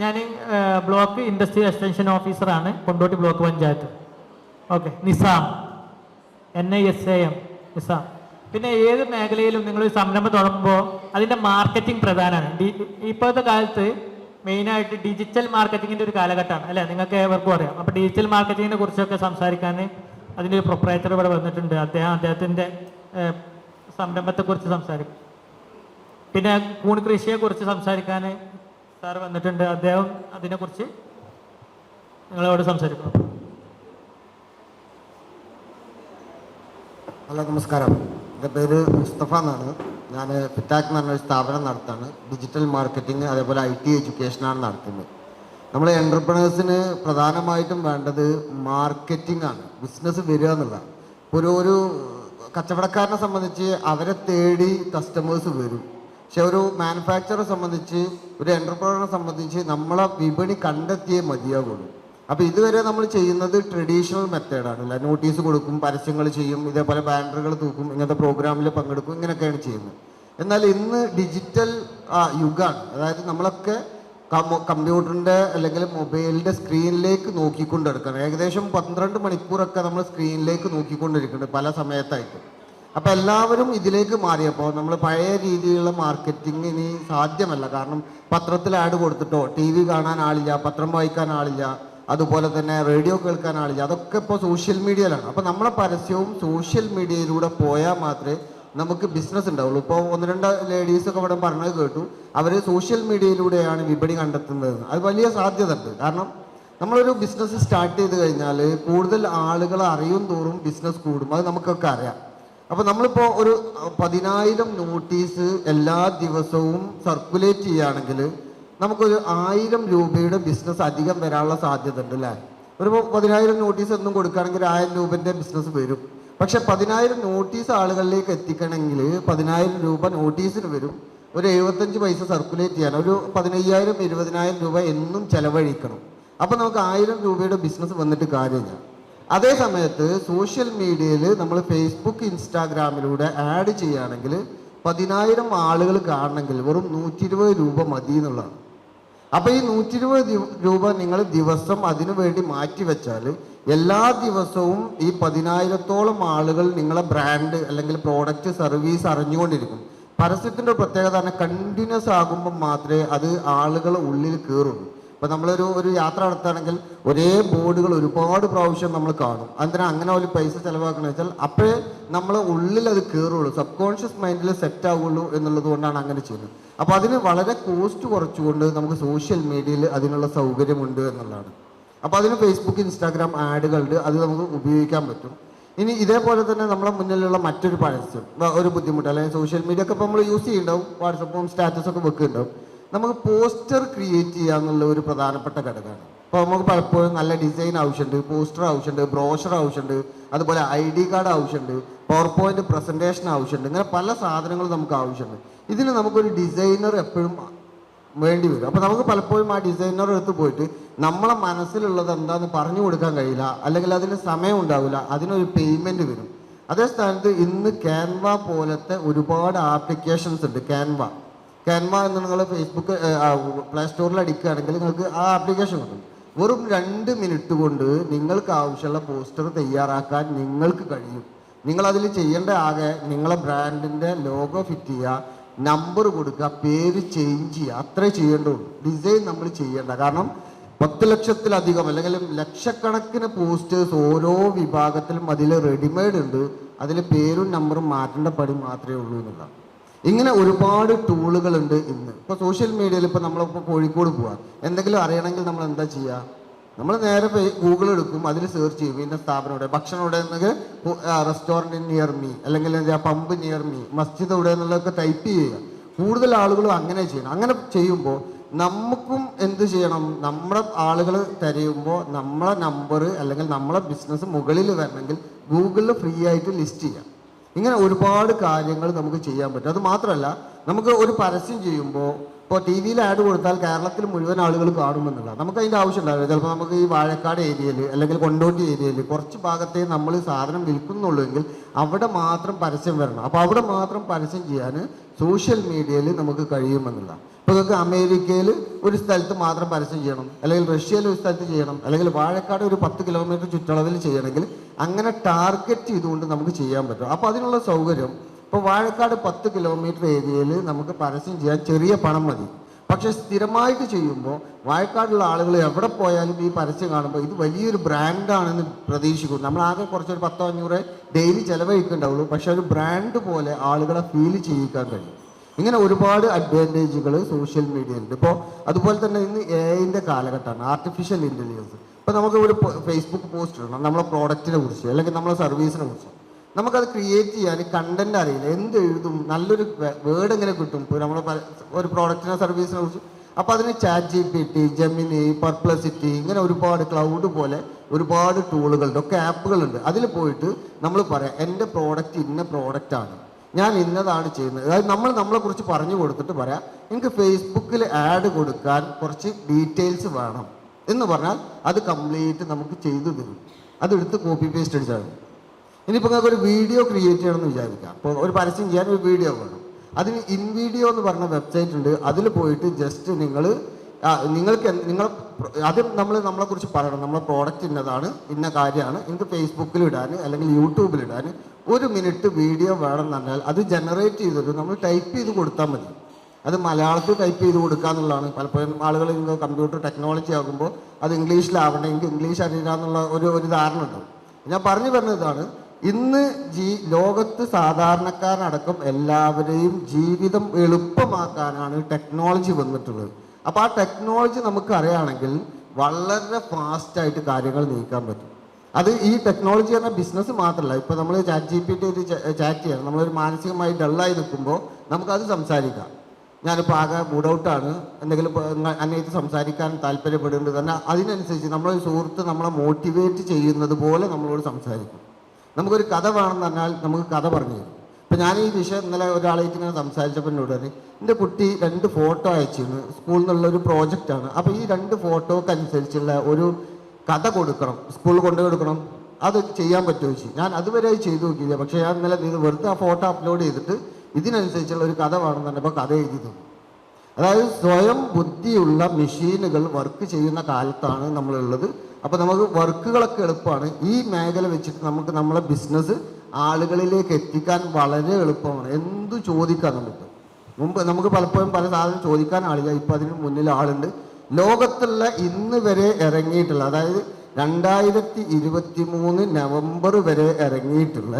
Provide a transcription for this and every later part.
ഞാൻ block industry extension ഓഫീസറാണ് Kondotty block panchayat. Okay Nizam. N I S A M Nizam. പിന്നെ ഏത് മേഖലയിലും നിങ്ങൾ സംരംഭം തുടങ്ങുമ്പോൾ അതിന്റെ മാർക്കറ്റിംഗ് പ്രധാനമാണ് ഡി ഇപ്പോഴത്തെ കാലത്ത് മെയിനായിട്ട് ഡിജിറ്റൽ മാർക്കറ്റിങ്ങിന്റെ ഒരു കാലഘട്ടമാണ് അല്ലേ? നിങ്ങൾക്ക് ഏവർക്കും അറിയാം. അപ്പോൾ ഡിജിറ്റൽ മാർക്കറ്റിങ്ങിനെ കുറിച്ചൊക്കെ സംസാരിക്കാൻ അതിന്റെ ഒരു പ്രൊപ്പറേറ്റർ ഇവിടെ വന്നിട്ടുണ്ട്. അദ്ദേഹം അദ്ദേഹത്തിന്റെ സംരംഭത്തെക്കുറിച്ച് സംസാരിക്കും. പിന്നെ കൂൺ കൃഷിയെക്കുറിച്ച് സംസാരിക്കാൻ സാർ വന്നിട്ടുണ്ട്. അദ്ദേഹം അതിനെക്കുറിച്ച് നിങ്ങളോട് സംസാരിക്കണം. ഹലോ നമസ്കാരം. എന്റെ പേര് മുസ്തഫ എന്നാണ്. ഞാൻ ഫിറ്റാക് എന്ന് പറഞ്ഞൊരു സ്ഥാപനം നടത്താണ്. ഡിജിറ്റൽ മാർക്കറ്റിംഗ് അതേപോലെ ഐ ടി എഡ്യൂക്കേഷനാണ് നടത്തുന്നത്. നമ്മൾ എന്റർപ്രണേഴ്സിന് പ്രധാനമായിട്ടും വേണ്ടത് മാർക്കറ്റിംഗ് ആണ് ബിസിനസ് വരിക എന്നുള്ളതാണ്. ഇപ്പോൾ ഒരു ഒരു കച്ചവടക്കാരനെ സംബന്ധിച്ച് അവരെ തേടി കസ്റ്റമേഴ്സ് വരും. പക്ഷെ ഒരു മാനുഫാക്ചറെ സംബന്ധിച്ച് ഒരു എന്റർപ്രണറെ സംബന്ധിച്ച് നമ്മളെ വിപണി കണ്ടെത്തിയേ മതിയാകുള്ളൂ അപ്പോൾ ഇതുവരെ നമ്മൾ ചെയ്യുന്നത് ട്രഡീഷണൽ മെത്തേഡാണ് അല്ല നോട്ടീസ് കൊടുക്കും പരസ്യങ്ങൾ ചെയ്യും ഇതേപോലെ ബാനറുകൾ തൂക്കും ഇങ്ങനത്തെ പ്രോഗ്രാമിൽ പങ്കെടുക്കും ഇങ്ങനെയൊക്കെയാണ് ചെയ്യുന്നത്. എന്നാൽ ഇന്ന് ഡിജിറ്റൽ യുഗമാണ് അതായത് നമ്മളൊക്കെ കമ്പ്യൂട്ടറിന്റെ അല്ലെങ്കിൽ മൊബൈലിന്റെ സ്ക്രീനിലേക്ക് നോക്കിക്കൊണ്ടെടുക്കണം ഏകദേശം പന്ത്രണ്ട് മണിക്കൂറൊക്കെ നമ്മൾ സ്ക്രീനിലേക്ക് നോക്കിക്കൊണ്ടിരിക്കുന്നുണ്ട് പല സമയത്തായിട്ട്. അപ്പോൾ എല്ലാവരും ഇതിലേക്ക് മാറിയപ്പോൾ നമ്മൾ പഴയ രീതിയിലുള്ള മാർക്കറ്റിംഗ് ഇനി സാധ്യമല്ല. കാരണം പത്രത്തിൽ ആഡ് കൊടുത്തിട്ടോ ടി വി കാണാൻ ആളില്ല പത്രം വായിക്കാൻ ആളില്ല അതുപോലെ തന്നെ റേഡിയോ കേൾക്കാൻ ആളില്ല അതൊക്കെ ഇപ്പോൾ സോഷ്യൽ മീഡിയയിലാണ് അപ്പോൾ നമ്മളെ പരസ്യവും സോഷ്യൽ മീഡിയയിലൂടെ പോയാൽ മാത്രമേ നമുക്ക് ബിസിനസ് ഉണ്ടാവുള്ളൂ. ഇപ്പോൾ ഒന്ന് രണ്ട് ലേഡീസ് ഒക്കെ ഇവിടെ പറഞ്ഞത് കേട്ടു. അവർ സോഷ്യൽ മീഡിയയിലൂടെയാണ് വിപണി കണ്ടെത്തുന്നത്. അത് വലിയ സാധ്യത ഉണ്ട് കാരണം നമ്മളൊരു ബിസിനസ് സ്റ്റാർട്ട് ചെയ്ത് കഴിഞ്ഞാൽ കൂടുതൽ ആളുകൾ അറിയും തോറും ബിസിനസ് കൂടും. അത് നമുക്കൊക്കെ അറിയാം. അപ്പോൾ നമ്മളിപ്പോ ഒരു പതിനായിരം നോട്ടീസ് എല്ലാ ദിവസവും സർക്കുലേറ്റ് ചെയ്യുകയാണെങ്കിൽ നമുക്കൊരു ആയിരം രൂപയുടെ ബിസിനസ് അധികം വരാനുള്ള സാധ്യത ഉണ്ട് അല്ലേ ഒരു പതിനായിരം നോട്ടീസ് ഒന്നും കൊടുക്കുകയാണെങ്കിൽ ആയിരം രൂപന്റെ ബിസിനസ് വരും. പക്ഷെ പതിനായിരം നോട്ടീസ് ആളുകളിലേക്ക് എത്തിക്കണമെങ്കിൽ പതിനായിരം രൂപ നോട്ടീസിന് വരും. ഒരു എഴുപത്തഞ്ച് പൈസ സർക്കുലേറ്റ് ചെയ്യാൻ ഒരു പതിനയ്യായിരം ഇരുപതിനായിരം രൂപ എന്നും ചെലവഴിക്കണം. അപ്പോൾ നമുക്ക് ആയിരം രൂപയുടെ ബിസിനസ് വന്നിട്ട് കാര്യമില്ല. അതേ സമയത്ത് സോഷ്യൽ മീഡിയയിൽ നമ്മൾ ഫേസ്ബുക്ക് ഇൻസ്റ്റാഗ്രാമിലൂടെ ആഡ് ചെയ്യുകയാണെങ്കിൽ പതിനായിരം ആളുകൾ കാണണമെങ്കിൽ വെറും നൂറ്റി ഇരുപത് രൂപ മതി എന്നുള്ളതാണ്. അപ്പോൾ ഈ നൂറ്റി ഇരുപത് രൂപ നിങ്ങൾ ദിവസം അതിനു വേണ്ടി മാറ്റി വെച്ചാൽ എല്ലാ ദിവസവും ഈ പതിനായിരത്തോളം ആളുകൾ നിങ്ങളെ ബ്രാൻഡ് അല്ലെങ്കിൽ പ്രോഡക്റ്റ് സർവീസ് അറിഞ്ഞുകൊണ്ടിരിക്കും. പരസ്യത്തിന്റെ പ്രത്യേകത തന്നെ കണ്ടിന്യൂസ് ആകുമ്പോൾ മാത്രമേ അത് ആളുകൾ ഉള്ളിൽ കയറുള്ളൂ. ഇപ്പൊ നമ്മളൊരു ഒരു യാത്ര നടത്തുകയാണെങ്കിൽ ഒരേ ബോർഡുകൾ ഒരുപാട് പ്രാവശ്യം നമ്മൾ കാണും. അതിനാ അങ്ങനെ ഒരു പൈസ ചിലവാക്കണമെന്ന് വെച്ചാൽ അപ്പോഴേ നമ്മൾ ഉള്ളിൽ അത് കയറുള്ളൂ സബ് കോൺഷ്യസ് മൈൻഡിൽ സെറ്റ് ആവുള്ളൂ എന്നുള്ളത് കൊണ്ടാണ് അങ്ങനെ ചെയ്യുന്നത്. അപ്പോൾ അതിന് വളരെ കോസ്റ്റ് കുറച്ചുകൊണ്ട് നമുക്ക് സോഷ്യൽ മീഡിയയിൽ അതിനുള്ള സൗകര്യമുണ്ട് എന്നുള്ളതാണ്. അപ്പോൾ അതിന് ഫേസ്ബുക്ക് ഇൻസ്റ്റാഗ്രാം ആഡുകളുണ്ട് അത് നമുക്ക് ഉപയോഗിക്കാൻ പറ്റും. ഇനി ഇതേപോലെ തന്നെ നമ്മളെ മുന്നിലുള്ള മറ്റൊരു പരസ്യം ഒരു ബുദ്ധിമുട്ട്. അല്ലെങ്കിൽ സോഷ്യൽ മീഡിയ ഒക്കെ ഇപ്പോൾ നമ്മൾ യൂസ് ചെയ്യുന്നുണ്ടാവും. വാട്സപ്പും സ്റ്റാറ്റസൊക്കെ വെക്കുന്നുണ്ടാവും. നമുക്ക് പോസ്റ്റർ ക്രിയേറ്റ് ചെയ്യുക എന്നുള്ള ഒരു പ്രധാനപ്പെട്ട ഘടകമാണ്. ഇപ്പോൾ നമുക്ക് പലപ്പോഴും നല്ല ഡിസൈൻ ആവശ്യമുണ്ട് പോസ്റ്റർ ആവശ്യമുണ്ട് ബ്രോഷർ ആവശ്യമുണ്ട് അതുപോലെ ഐ ഡി കാർഡ് ആവശ്യമുണ്ട് പവർ പോയിന്റ് പ്രസന്റേഷൻ ആവശ്യമുണ്ട് ഇങ്ങനെ പല സാധനങ്ങളും നമുക്ക് ആവശ്യമുണ്ട്. ഇതിന് നമുക്കൊരു ഡിസൈനർ എപ്പോഴും വേണ്ടി വരും. അപ്പോൾ നമുക്ക് പലപ്പോഴും ആ ഡിസൈനർ അടുത്ത് പോയിട്ട് നമ്മളെ മനസ്സിലുള്ളത് എന്താന്ന് പറഞ്ഞു കൊടുക്കാൻ കഴിയില്ല അല്ലെങ്കിൽ അതിന് സമയം ഉണ്ടാവില്ല അതിനൊരു പേയ്മെന്റ് വരും. അതേ സ്ഥാനത്ത് ഇന്ന് ക്യാൻവ പോലത്തെ ഒരുപാട് ആപ്ലിക്കേഷൻസ് ഉണ്ട് ക്യാൻവ ക്യാൻവ എന്ന് നിങ്ങൾ ഫേസ്ബുക്ക് പ്ലേ സ്റ്റോറിൽ അടിക്കുകയാണെങ്കിൽ നിങ്ങൾക്ക് ആ ആപ്ലിക്കേഷൻ കിട്ടും. വെറും രണ്ട് മിനിറ്റ് കൊണ്ട് നിങ്ങൾക്ക് ആവശ്യമുള്ള പോസ്റ്റർ തയ്യാറാക്കാൻ നിങ്ങൾക്ക് കഴിയും. നിങ്ങൾ അതിൽ ചെയ്യേണ്ട ആകെ നിങ്ങളെ ബ്രാൻഡിന്റെ ലോഗോ ഫിറ്റ് ചെയ്യുക നമ്പർ കൊടുക്കുക പേര് ചേഞ്ച് ചെയ്യുക അത്രേ ചെയ്യേണ്ടതുള്ളൂ ഡിസൈൻ നമ്മൾ ചെയ്യേണ്ട. കാരണം പത്ത് ലക്ഷത്തിലധികം അല്ലെങ്കിൽ ലക്ഷക്കണക്കിന് പോസ്റ്റേഴ്സ് ഓരോ വിഭാഗത്തിലും അതിൽ റെഡിമെയ്ഡ് ഉണ്ട്. അതിൽ പേരും നമ്പറും മാറ്റേണ്ട പടി മാത്രമേ ഉള്ളൂ എന്നുള്ളതാണ്. ഇങ്ങനെ ഒരുപാട് ടൂളുകളുണ്ട് ഇന്ന്. ഇപ്പോൾ സോഷ്യൽ മീഡിയയിൽ ഇപ്പോൾ നമ്മളിപ്പോൾ കോഴിക്കോട് പോവാം. എന്തെങ്കിലും അറിയണമെങ്കിൽ നമ്മൾ എന്താ ചെയ്യുക നമ്മൾ നേരെ ഗൂഗിൾ എടുക്കും അതിൽ സെർച്ച് ചെയ്യും. ഇന്ന സ്ഥാപനം ഇവിടെ ഭക്ഷണം ഇവിടെ എന്നെങ്കിൽ റെസ്റ്റോറന്റ് നിയർ മീ അല്ലെങ്കിൽ എന്താ പമ്പ് നിയർ മീ മസ്ജിദ് ഇവിടെ എന്നുള്ളതൊക്കെ ടൈപ്പ് ചെയ്യുക. കൂടുതൽ ആളുകളും അങ്ങനെ ചെയ്യണം. അങ്ങനെ ചെയ്യുമ്പോൾ നമുക്കും എന്ത് ചെയ്യണം? നമ്മുടെ ആളുകൾ തിരയുമ്പോൾ നമ്മളെ നമ്പർ അല്ലെങ്കിൽ നമ്മളെ ബിസിനസ് മുകളിൽ വരണമെങ്കിൽ ഗൂഗിളിൽ ഫ്രീ ആയിട്ട് ലിസ്റ്റ് ചെയ്യാം. ഇങ്ങനെ ഒരുപാട് കാര്യങ്ങൾ നമുക്ക് ചെയ്യാൻ പറ്റും. അത് മാത്രമല്ല നമുക്ക് ഒരു പരസ്യം ചെയ്യുമ്പോൾ ഇപ്പോൾ ടി വിയിൽ ആഡ് കൊടുത്താൽ കേരളത്തിൽ മുഴുവൻ ആളുകൾ കാണുമെന്നുള്ള നമുക്ക് അതിന്റെ ആവശ്യം ഉണ്ടാവില്ല ചിലപ്പോൾ നമുക്ക് ഈ വാഴക്കാട് ഏരിയയിൽ അല്ലെങ്കിൽ കൊണ്ടോട്ടി ഏരിയയിൽ കുറച്ച് ഭാഗത്തെ നമ്മൾ സാധനം വിൽക്കുന്നുള്ളൂ അവിടെ മാത്രം പരസ്യം വരണം. അപ്പോൾ അവിടെ മാത്രം പരസ്യം ചെയ്യാൻ സോഷ്യൽ മീഡിയയിൽ നമുക്ക് കഴിയുമെന്നുള്ള ഇപ്പോൾ നിങ്ങൾക്ക് അമേരിക്കയിൽ ഒരു സ്ഥലത്ത് മാത്രം പരസ്യം ചെയ്യണം. അല്ലെങ്കിൽ റഷ്യയിൽ ഒരു സ്ഥലത്ത് ചെയ്യണം. അല്ലെങ്കിൽ വാഴക്കാട് ഒരു പത്ത് കിലോമീറ്റർ ചുറ്റളവിൽ ചെയ്യണമെങ്കിൽ അങ്ങനെ ടാർഗറ്റ് ചെയ്തുകൊണ്ട് നമുക്ക് ചെയ്യാൻ പറ്റും. അപ്പോൾ അതിനുള്ള സൗകര്യം ഇപ്പോൾ വാഴക്കാട് പത്ത് കിലോമീറ്റർ ഏരിയയിൽ നമുക്ക് പരസ്യം ചെയ്യാൻ ചെറിയ പണം മതി. പക്ഷെ സ്ഥിരമായിട്ട് ചെയ്യുമ്പോൾ വാഴക്കാടുള്ള ആളുകൾ എവിടെ പോയാലും ഈ പരസ്യം കാണുമ്പോൾ ഇത് വലിയൊരു ബ്രാൻഡാണെന്ന് പ്രതീക്ഷിക്കും നമ്മൾ ആകെ കുറച്ചൊരു പത്തോ അഞ്ഞൂറ് ഡെയിലി ചിലവഴിക്കുന്നുണ്ടാവുള്ളൂ. പക്ഷെ ഒരു ബ്രാൻഡ് പോലെ ആളുകളെ ഫീൽ ചെയ്യിക്കാൻ കഴിയും. ഇങ്ങനെ ഒരുപാട് അഡ്വാന്റേജുകൾ സോഷ്യൽ മീഡിയയിലുണ്ട് ഇപ്പോൾ അതുപോലെ തന്നെ ഇന്ന് എ ഐന്റെ കാലഘട്ടമാണ്. ആർട്ടിഫിഷ്യൽ ഇന്റലിജൻസ് ഇപ്പോൾ നമുക്ക് ഒരു ഫേസ്ബുക്ക് പോസ്റ്റ് ഇടണം. നമ്മളെ പ്രോഡക്റ്റിനെ കുറിച്ച് അല്ലെങ്കിൽ നമ്മളെ സർവീസിനെ കുറിച്ച്. നമുക്കത് ക്രിയേറ്റ് ചെയ്യാൻ കണ്ടന്റ് അറിയില്ല. എന്ത് എഴുതും നല്ലൊരു വേർഡ് എങ്ങനെ കിട്ടും? ഇപ്പോൾ നമ്മൾ ഒരു പ്രോഡക്റ്റിനെ സർവീസിനെ കുറിച്ച്. അപ്പോൾ അതിന് chat G P T Gemini Perplexity ഇങ്ങനെ ഒരുപാട് ക്ലൗഡ് പോലെ ഒരുപാട് ടൂളുകളുണ്ട് ഒക്കെ ആപ്പുകളുണ്ട്. അതിൽ പോയിട്ട് നമ്മൾ പറയാം എന്റെ പ്രോഡക്റ്റ് ഇന്ന പ്രോഡക്റ്റാണ് ഞാൻ ഇന്നതാണ് ചെയ്യുന്നത്. അതായത് നമ്മൾ നമ്മളെ കുറിച്ച് പറഞ്ഞു കൊടുത്തിട്ട് പറയാം എനിക്ക് ഫേസ്ബുക്കിൽ ആഡ് കൊടുക്കാൻ കുറച്ച് ഡീറ്റെയിൽസ് വേണം. എന്ന് പറഞ്ഞാൽ അത് കംപ്ലീറ്റ് നമുക്ക് ചെയ്തു തരും. അതെടുത്ത് കോപ്പി പേസ്റ്റ് അടിച്ചാൽ ഇനിയിപ്പോൾ നിങ്ങൾക്ക് ഒരു വീഡിയോ ക്രിയേറ്റ് ചെയ്യണമെന്ന് വിചാരിക്കാം. അപ്പോൾ ഒരു പരസ്യം ചെയ്യാൻ ഒരു വീഡിയോ വേണം. അതിന് ഇൻ വീഡിയോ എന്ന് പറഞ്ഞ വെബ്സൈറ്റ് ഉണ്ട്. അതിൽ പോയിട്ട് ജസ്റ്റ് നിങ്ങൾ നിങ്ങൾക്ക് നിങ്ങൾ ആദ്യം നമ്മൾ നമ്മളെക്കുറിച്ച് പറയണം. നമ്മളെ പ്രോഡക്റ്റ് ഇന്നതാണ് ഇന്ന കാര്യമാണ്. എനിക്ക് ഫേസ്ബുക്കിൽ ഇടാൻ അല്ലെങ്കിൽ യൂട്യൂബിൽ ഇടാൻ ഒരു മിനിറ്റ് വീഡിയോ വേണം എന്ന് പറഞ്ഞാൽ അത് ജനറേറ്റ് ചെയ്തിട്ട് നമ്മൾ ടൈപ്പ് ചെയ്ത് കൊടുത്താൽ മതി. അത് മലയാളത്തിൽ ടൈപ്പ് ചെയ്ത് കൊടുക്കുക എന്നുള്ളതാണ്. പലപ്പോഴും ആളുകൾ ഇന്ന് കമ്പ്യൂട്ടർ ടെക്നോളജി ആകുമ്പോൾ അത് ഇംഗ്ലീഷിലാവണമെങ്കിൽ ഇംഗ്ലീഷ് അറിയില്ല എന്നുള്ള ഒരു ഒരു ധാരണ ഉണ്ടാവും. ഞാൻ പറഞ്ഞു വരുന്നതാണ് ഇന്ന് ജീ ലോകത്ത് സാധാരണക്കാരനടക്കം എല്ലാവരെയും ജീവിതം എളുപ്പമാക്കാനാണ് ടെക്നോളജി വന്നിട്ടുള്ളത്. അപ്പോൾ ആ ടെക്നോളജി നമുക്ക് അറിയുകയാണെങ്കിൽ വളരെ ഫാസ്റ്റായിട്ട് കാര്യങ്ങൾ നീക്കാൻ പറ്റും. അത് ഈ ടെക്നോളജി പറഞ്ഞാൽ ബിസിനസ് മാത്രമല്ല ഇപ്പോൾ നമ്മൾ ചാറ്റ് ജി പി ടി ഒരു ചാറ്റ് ചെയ്യണം നമ്മളൊരു മാനസികമായി ഡള്ളായി നിൽക്കുമ്പോൾ നമുക്കത് സംസാരിക്കാം. ഞാനിപ്പോൾ ആകെ മൂഡ് ഔട്ടാണ്. എന്തെങ്കിലും അന്വേഷിച്ച് സംസാരിക്കാൻ താല്പര്യപ്പെടുന്നുണ്ട് തന്നെ അതിനനുസരിച്ച് നമ്മളൊരു സുഹൃത്ത് നമ്മളെ മോട്ടിവേറ്റ് ചെയ്യുന്നത് പോലെ നമ്മളോട് സംസാരിക്കും. നമുക്കൊരു കഥ വേണമെന്ന് പറഞ്ഞാൽ നമുക്ക് കഥ പറഞ്ഞു തരും. ഇപ്പം ഞാൻ ഈ വിഷയം ഇന്നലെ ഒരാളായിട്ട് ഇങ്ങനെ സംസാരിച്ചപ്പോൾ എന്നോട് പറഞ്ഞു എന്റെ കുട്ടി രണ്ട് ഫോട്ടോ അയച്ചിരുന്നു സ്കൂളിൽ നിന്നുള്ള ഒരു പ്രോജക്റ്റാണ് അപ്പോൾ ഈ രണ്ട് ഫോട്ടോക്ക് അനുസരിച്ചുള്ള ഒരു കഥ കൊടുക്കണം സ്കൂളിൽ കൊണ്ടു കൊടുക്കണം. അത് ചെയ്യാൻ പറ്റുമോ? ചോദിച്ചു. ഞാൻ അതുവരെ അത് ചെയ്തു നോക്കിയില്ല. പക്ഷേ ഞാൻ ഇന്നലെ വെറുതെ ആ ഫോട്ടോ അപ്ലോഡ് ചെയ്തിട്ട് ഇതിനനുസരിച്ചുള്ള ഒരു കഥ വേണമെന്ന് പറഞ്ഞപ്പോൾ കഥ എഴുതി തന്നു. അതായത് സ്വയം ബുദ്ധിയുള്ള മെഷീനുകൾ വർക്ക് ചെയ്യുന്ന കാലത്താണ് നമ്മളുള്ളത്. അപ്പോൾ നമുക്ക് വർക്കുകളൊക്കെ എളുപ്പമാണ്. ഈ മേഖല വെച്ചിട്ട് നമുക്ക് നമ്മളെ ബിസിനസ് ആളുകളിലേക്ക് എത്തിക്കാൻ വളരെ എളുപ്പമാണ്. എന്തു ചോദിക്കാം നമുക്ക്? മുമ്പ് നമുക്ക് പലപ്പോഴും പല സാധനം ചോദിക്കാൻ ആളില്ല ഇപ്പം അതിന് മുന്നിൽ ആളുണ്ട്. ലോകത്തുള്ള ഇന്ന് വരെ ഇറങ്ങിയിട്ടുള്ള അതായത് രണ്ടായിരത്തി ഇരുപത്തി മൂന്ന് നവംബർ വരെ ഇറങ്ങിയിട്ടുള്ള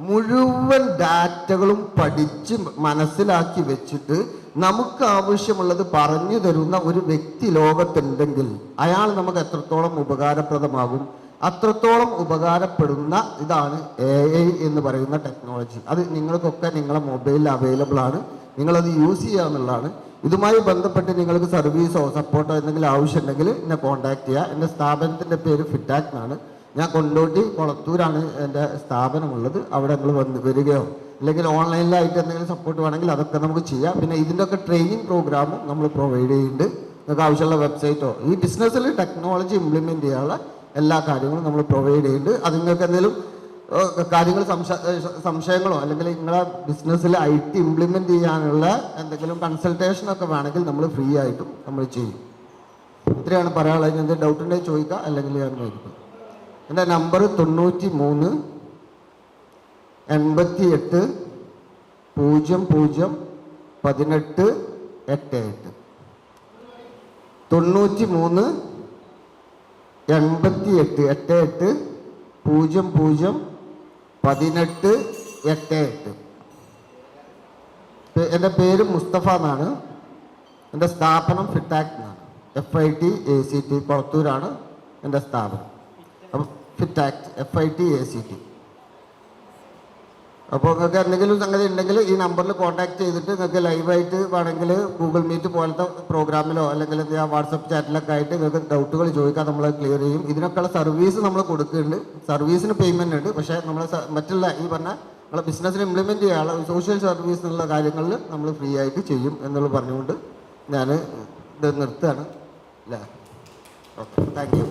മുഴുവൻ ഡാറ്റകളും പഠിച്ച് മനസ്സിലാക്കി വെച്ചിട്ട് നമുക്ക് ആവശ്യമുള്ളത് പറഞ്ഞു തരുന്ന ഒരു വ്യക്തി ലോകത്തുണ്ടെങ്കിൽ അയാൾ നമുക്ക് എത്രത്തോളം ഉപകാരപ്രദമാകും അത്രത്തോളം ഉപകാരപ്പെടുന്ന ഇതാണ് എ ഐ എന്ന് പറയുന്ന ടെക്നോളജി അത് നിങ്ങൾക്കൊക്കെ നിങ്ങളെ മൊബൈലിൽ അവൈലബിൾ ആണ്. നിങ്ങളത് യൂസ് ചെയ്യുക എന്നുള്ളതാണ്. ഇതുമായി ബന്ധപ്പെട്ട് നിങ്ങൾക്ക് സർവീസോ സപ്പോർട്ടോ എന്തെങ്കിലും ആവശ്യമുണ്ടെങ്കിൽ എന്നെ കോൺടാക്ട് ചെയ്യുക. എന്റെ സ്ഥാപനത്തിന്റെ പേര് ഫിറ്റാക് എന്നാണ് ഞാൻ കൊണ്ടോട്ടി കൊളത്തൂരാണ് എന്റെ സ്ഥാപനമുള്ളത്. അവിടെ നിങ്ങൾ വന്ന് വരികയോ അല്ലെങ്കിൽ ഓൺലൈനിലായിട്ട് എന്തെങ്കിലും സപ്പോർട്ട് വേണമെങ്കിൽ അതൊക്കെ നമുക്ക് ചെയ്യാം. പിന്നെ ഇതിന്റെയൊക്കെ ട്രെയിനിങ് പ്രോഗ്രാമും നമ്മൾ പ്രൊവൈഡ് ചെയ്യുന്നുണ്ട്. നിങ്ങൾക്ക് ആവശ്യമുള്ള വെബ്സൈറ്റോ ഈ ബിസിനസ്സിൽ ടെക്നോളജി ഇംപ്ലിമെന്റ് ചെയ്യാനുള്ള എല്ലാ കാര്യങ്ങളും നമ്മൾ പ്രൊവൈഡ് ചെയ്യുന്നുണ്ട്. അത് നിങ്ങൾക്ക് എന്തെങ്കിലും കാര്യങ്ങൾ സംശ- സംശയങ്ങളോ അല്ലെങ്കിൽ നിങ്ങളെ ബിസിനസ്സിൽ ഐ ടി ഇംപ്ലിമെന്റ് ചെയ്യാനുള്ള എന്തെങ്കിലും കൺസൾട്ടേഷനൊക്കെ വേണമെങ്കിൽ നമ്മൾ ഫ്രീ ആയിട്ടും നമ്മൾ ചെയ്യും. ഇത്രയാണ് പറയാനുള്ളത്. എന്തെങ്കിലും ഡൗട്ട് ഉണ്ടെങ്കിൽ ചോദിക്കുക അല്ലെങ്കിൽ ഞാൻ നോക്കും എന്റെ നമ്പർ തൊണ്ണൂറ്റി മൂന്ന് എൺപത്തി എട്ട് പൂജ്യം പൂജ്യം പതിനെട്ട് എട്ട് എട്ട് തൊണ്ണൂറ്റി മൂന്ന് എൺപത്തി എട്ട് എട്ട് എട്ട് പൂജ്യം പൂജ്യം പതിനെട്ട് എട്ട് എട്ട് എന്റെ പേര് മുസ്തഫ എന്നാണ്. എന്റെ സ്ഥാപനം ഫിറ്റാക് എന്നാണ്. F I T A C T കൊളത്തൂരാണ് എന്റെ സ്ഥാപനം. അപ്പം Fitact F I T A C T അപ്പോൾ നിങ്ങൾക്ക് എന്തെങ്കിലും സംഗതി ഉണ്ടെങ്കിൽ ഈ നമ്പറിൽ കോൺടാക്ട് ചെയ്തിട്ട് നിങ്ങൾക്ക് ലൈവായിട്ട് വേണമെങ്കിൽ ഗൂഗിൾ മീറ്റ് പോലത്തെ പ്രോഗ്രാമിലോ അല്ലെങ്കിൽ വാട്സപ്പ് ചാറ്റിലൊക്കെ ആയിട്ട് നിങ്ങൾക്ക് ഡൗട്ടുകൾ ചോദിക്കാൻ നമ്മൾ ക്ലിയർ ചെയ്യും. ഇതിനൊക്കെയുള്ള സർവീസ് നമ്മൾ കൊടുക്കുന്നുണ്ട്. സർവീസിന് പേയ്മെന്റ് ഉണ്ട്. പക്ഷേ നമ്മൾ മറ്റുള്ള ഈ പറഞ്ഞ നമ്മളെ ബിസിനസ്സിന് ഇംപ്ലിമെന്റ് ചെയ്യാനുള്ള സോഷ്യൽ സർവീസ് എന്നുള്ള കാര്യങ്ങളിൽ നമ്മൾ ഫ്രീ ആയിട്ട് ചെയ്യും എന്നുള്ളത് പറഞ്ഞുകൊണ്ട് ഞാൻ ഇത് നിർത്തുകയാണ്. അല്ലേ ഓക്കെ താങ്ക് യു